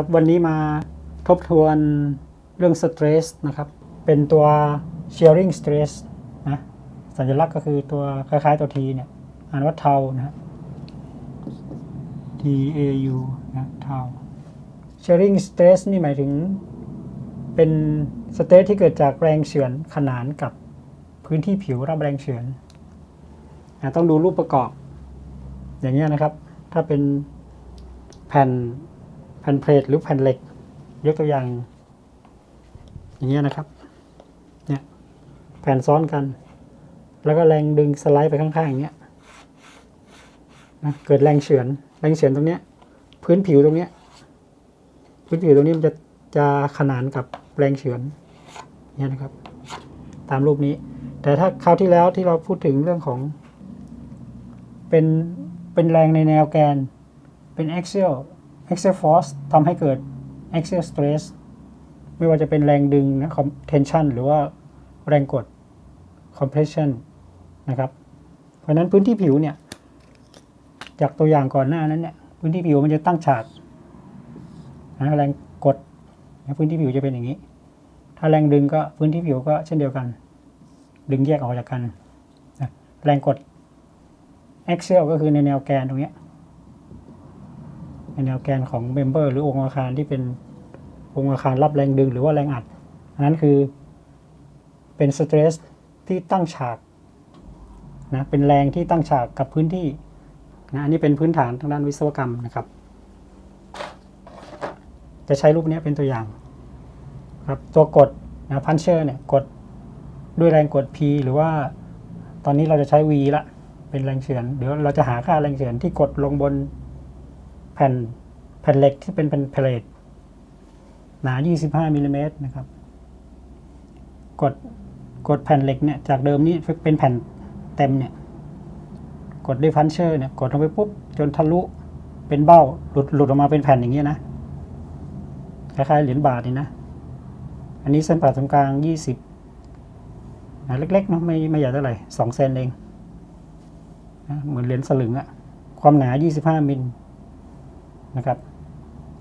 ครับวันนี้มาทบทวนเรื่อง stress นะครับ เป็นตัว sharing stress นะสัญลักษณ์ก็คือตัวคล้ายๆตัว T เนี่ยอ่านว่าเทานะ T A U นะเทา sharing stress นี่หมายถึงเป็นสเต s ที่เกิดจากแรงเฉือนขนานกับพื้นที่ผิวรับแรงเฉือนอะต้องดูรูปประกอบ อย่างเงี้ยนะครับ ถ้าเป็นแผ่น ผ่นเพลทหรือแผ่นเหล็ก ยกตัวอย่าง อย่างเงี้ยนะครับ เนี่ยแผ่นซ้อนกัน แล้วก็แรงดึงสไลด์ไปข้างๆอย่างเงี้ยนะเกิดแรงเฉือน แรงเฉือนตรงเนี้ย พื้นผิวตรงเนี้ย พื้นผิวตรงนี้มันจะจะขนานกับแรงเฉือนเนี่ยนะครับ ตามรูปนี้ แต่ถ้าคราวที่แล้วที่เราพูดถึงเรื่องของ เป็นเป็นแรงในแนวแกน เป็น axial axial force ทำให้เกิด axial stress ไม่ว่าจะเป็นแรงดึงนะ tension หรือว่าแรงกด compression นะครับ เพราะนั้นพื้นที่ผิวเนี่ย จากตัวอย่างก่อนหน้านั้นเนี่ย พื้นที่ผิวมันจะตั้งฉากนะแรงกดพื้นที่ผิวจะเป็นอย่างนี้ ถ้าแรงดึงก็พื้นที่ผิวก็เช่นเดียวกัน ดึงแยกออกจากกันนะแรงกด axial ก็คือในแนวแกนตรงเนี้ย แนวแกนของเมมเบอร์หรือองค์อาคารที่เป็นองค์อาคารรับแรงดึงหรือว่าแรงอัด อันนั้นคือเป็นสเตรสที่ตั้งฉากนะเป็นแรงที่ตั้งฉากกับพื้นที่นะอันนี้เป็นพื้นฐานทางด้านวิศวกรรมนะครับ จะใช้รูปนี้เป็นตัวอย่างครับตัวกดนะพันเชอร์เนี่ยกดด้วยแรงกด P หรือว่าตอนนี้เราจะใช้ V ละเป็นแรงเฉือนเดี๋ยวเราจะหาค่าแรงเฉือนที่กดลงบน แผ่นแผ่นเหล็กที่เป็นเป็นเพลทหนา 25มิลลิเมตรนะครับ กดกดแผ่นเหล็กเนี่ยจากเดิมนี้เป็นแผ่นเต็มเนี่ย กดด้วยพันเชอร์เนี่ยกดลงไปปุ๊บจนทะลุเป็นเบ้าหลุดหลุดออกมาเป็นแผ่นอย่างนี้ยนะคล้ายๆเหรียญบาทนี่นะ อันนี้เส้นผ่าศูนย์กลาง 20นะเล็กๆเนาะไม่ไม่ใหญ่เท่าไหร่2เซนเองนะเหมือนเหรียญสลึงอะความหนา 25มิล นะครับ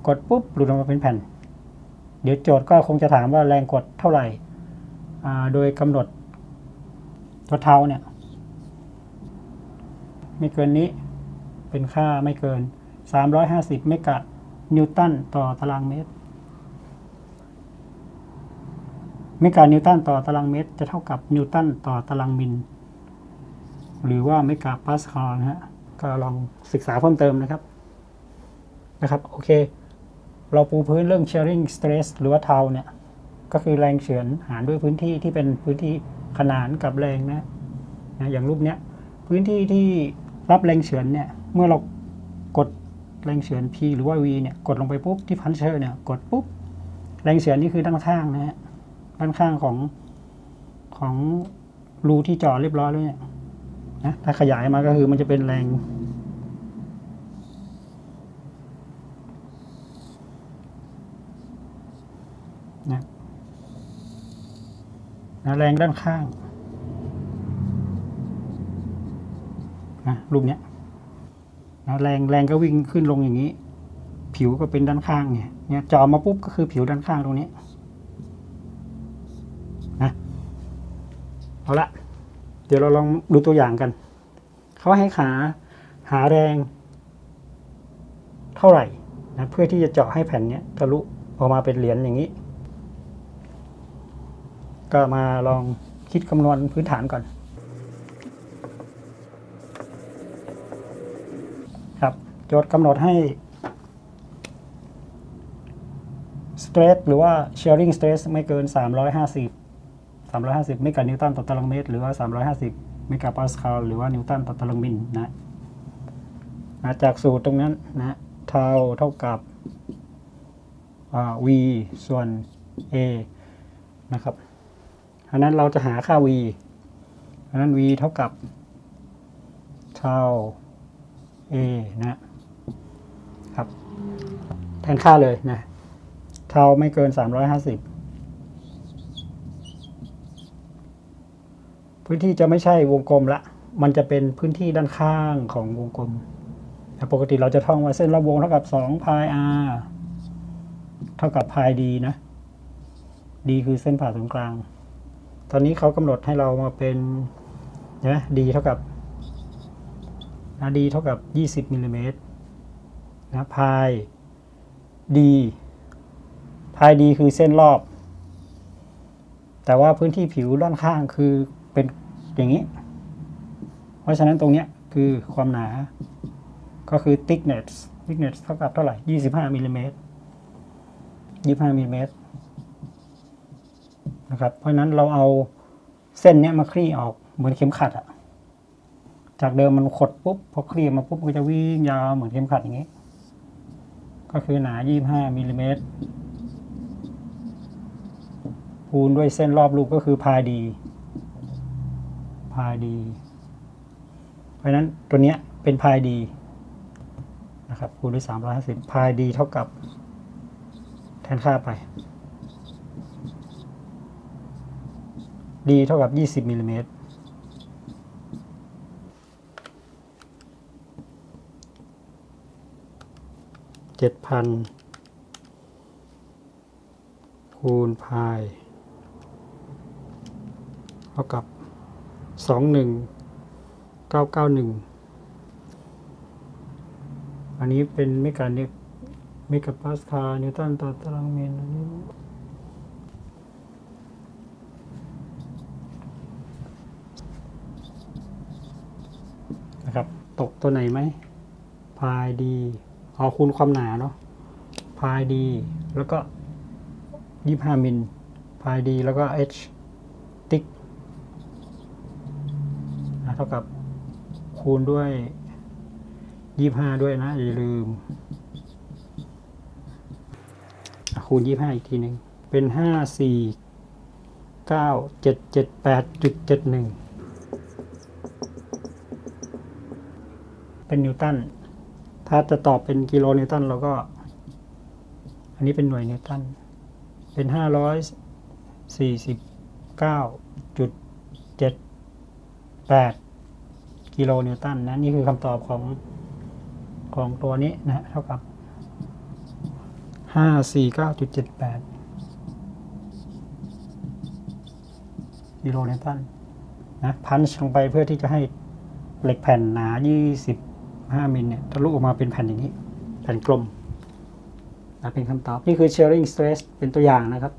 กดปุ๊บหลุดออกมาเป็นแผ่น เดี๋ยวโจทย์ก็คงจะถามว่าแรงกดเท่าไหร่ โดยกำหนดตัวเท้าเนี่ยไม่เกินนี้เป็นค่าไม่เกิน 350 เมกะนิวตันต่อตารางเมตร เมกะนิวตันต่อตารางเมตร จะเท่ากับนิวตันต่อตารางมิล หรือว่าเมกะปาสคาลนะฮะ ก็ลองศึกษาเพิ่มเติมนะครับ นะครับโอเค เราปูพื้นเรื่อง sharing stress หรือว่าเทาเนี่ย ก็คือแรงเฉือนหารด้วยพื้นที่ที่เป็นพื้นที่ขนานกับแรงนะนะอย่างรูปเนี้ยพื้นที่ที่รับแรงเฉือนเนี่ยเมื่อเรากดแรงเฉือน P หรือว่า V เนี่ยกดลงไปปุ๊บที่พันเชอร์เนี่ยกดปุ๊บแรงเฉือนนี่คือด้านข้างนะฮะด้านข้างของของรูที่จาะเรียบร้อยแล้วเนี่ยนะถ้าขยายมาก็คือมันจะเป็นแรง นะแรงด้านข้างนะรูปเนี้ยนะแรงแรงก็วิ่งขึ้นลงอย่างนี้ ผิวก็เป็นด้านข้างเนี่ยเนี่ยเจาะมาปุ๊บก็คือผิวด้านข้างตรงนี้นะเอาละเดี๋ยวเราลองดูตัวอย่างกันเขาให้หาหาแรง เท่าไหร่นะเพื่อที่จะเจาะให้แผ่นเนี้ยทะลุออกมาเป็นเหรียญอย่างนี้ ก็มาลองคิดคำนวณพื้นฐานก่อน ครับ โจทย์กำหนดให้ stress หรือว่า sharing stress ไม่เกิน 350 350 เมกะนิวตันต่อตารางเมตร หรือว่า 350 เมกะปาสคาลหรือว่านิวตันต่อตารางมิลนะนะจากสูตรตรงนั้นนะเท่าเท่ากับ v ส่วน a นะครับ อันนั้นเราจะหาค่า v อันนั้น v เท่ากับเท่า a นะครับ แทนค่าเลยนะ เท่าไม่เกิน 350 พื้นที่จะไม่ใช่วงกลมละ มันจะเป็นพื้นที่ด้านข้างของวงกลมแต่ปกติเราจะท่องว่าเส้นรอบวงเท่ากับ2 pi r เท่ากับพายดีนะ D คือเส้นผ่าศูนย์กลาง ตอนนี้เขากำหนดให้เรามาเป็นเห็นไหม D เท่ากับนะ D เท่ากับ 20มิลลิเมตรนะพาย D พาย D คือเส้นรอบ แต่ว่าพื้นที่ผิวด้านข้างคือเป็นอย่างนี้ เพราะฉะนั้นตรงเนี้ยคือความหนา ก็คือ thickness thickness เท่ากับเท่าไหร่ 25มิลลิเมตร25มิลลิเมตร นะครับ เพราะฉะนั้นเราเอาเส้นเนี้ยมาคลี่ออกเหมือนเข็มขัดอะจากเดิมมันขดปุ๊บพอคลี่มาปุ๊บมันก็จะวิ่งยาวเหมือนเข็มขัดอย่างนี้ ก็คือหนา 25มิลลิเมตรคูณด้วยเส้นรอบรูปก็คือพายดี พายดี เพราะฉะนั้นตัวเนี้ยเป็นพายดีนะครับคูณด้วย350พายดีเท่ากับแทนค่าไป ดีเท่ากับ 20มิลลิเมตรเจ็ดพันคูณพายเท่ากับสองหนึ่งเก้าเก้าหนึ่งอันนี้เป็นเมกานิกเมกาปาสคานิวตันต่อตารางเมตรอันนี้ นะครับ ตกตัวไหนไหมพายดีเอาคูณความหนาเนาะพายดีแล้วก็ยี่ห้ามิลพายดีแล้วก็ h ติ๊กนะเท่ากับคูณด้วยยี่ห้าด้วยนะ อย่าลืม คูณยี่ห้าอีกทีหนึ่งเป็นห้าสี่เก้าเจ็ดเจ็ดแปดจุดเจ็ดหนึ่ง เป็นนิวตัน ถ้าจะตอบเป็นกิโลนิวตันเราก็ อันนี้เป็นหน่วยนิวตัน เป็นห้าร้อยสี่สิบเก้าจุดเจ็ดแปดกิโลนิวตันนะ นี่คือคำตอบของของตัวนี้นะ เท่ากับห้าสี่เก้าจุดเจ็ดแปดกิโลนิวตันนะ พันช์ลงไปเพื่อที่จะให้เหล็กแผ่นหนา 5มิลเนี่ยทะลุออกมาเป็นแผ่นอย่างนี้ แผ่นกลมนะเป็นคำตอบ นี่คือ sharing stress เป็นตัวอย่างนะครับ